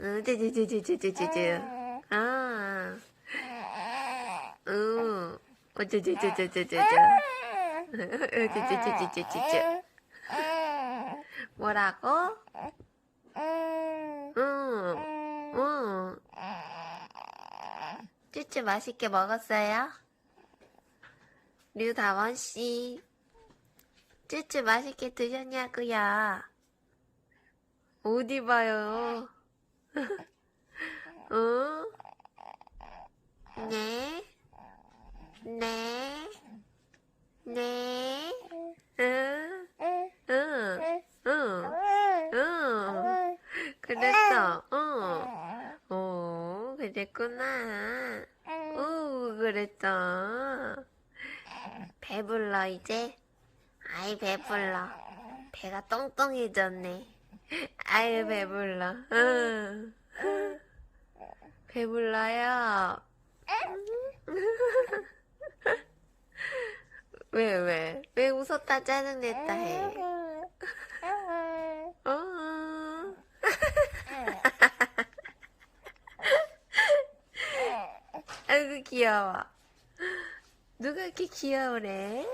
응, 쯔쯔쯔쯔쯔쯔쯔. 아. 쯔쯔쯔쯔쯔쯔. 뭐라고? 응, 응. 쭈쭈 맛있게 먹었어요? 류다원 씨, 쭈쭈 맛있게 드셨냐고요? 어디 봐요? 어? 네? 네? 네? 응? 응? 응? 응? 그랬어? 응? 오, 그랬구나. 오, 그랬어. 배불러, 이제? 아이, 배불러. 배가 똥똥해졌네. 아유, 배불러. 응. 배불러요. 왜, 왜? 왜 웃었다 짜증냈다 해? 어. 아이고, 귀여워. 누가 이렇게 귀여우래?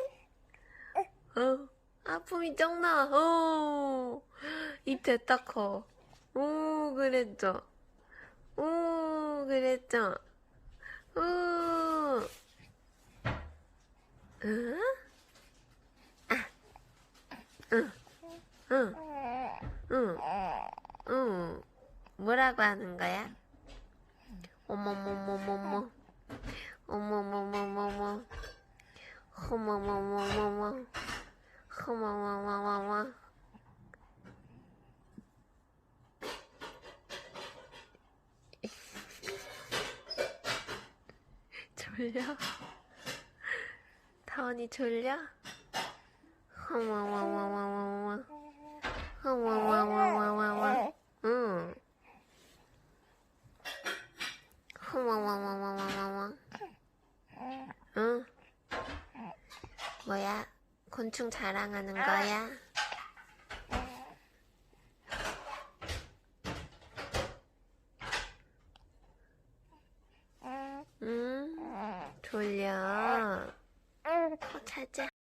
어, 아픔이 쩍나. 어, 입 됐다 커. 오, 그랬죠. 오, 그랬죠. 오, 응? 아, 응, 응, 응, 응. 뭐라고 하는 거야? 어머머머머머. 어머머머머머. 허머머머머머. 와와와와와 졸려? 다원이 졸려? 와와와와와와 와와와와와와 응 와와와와와와 응 뭐야? 곤충 자랑하는 거야? 응? 졸려. 어, 자자.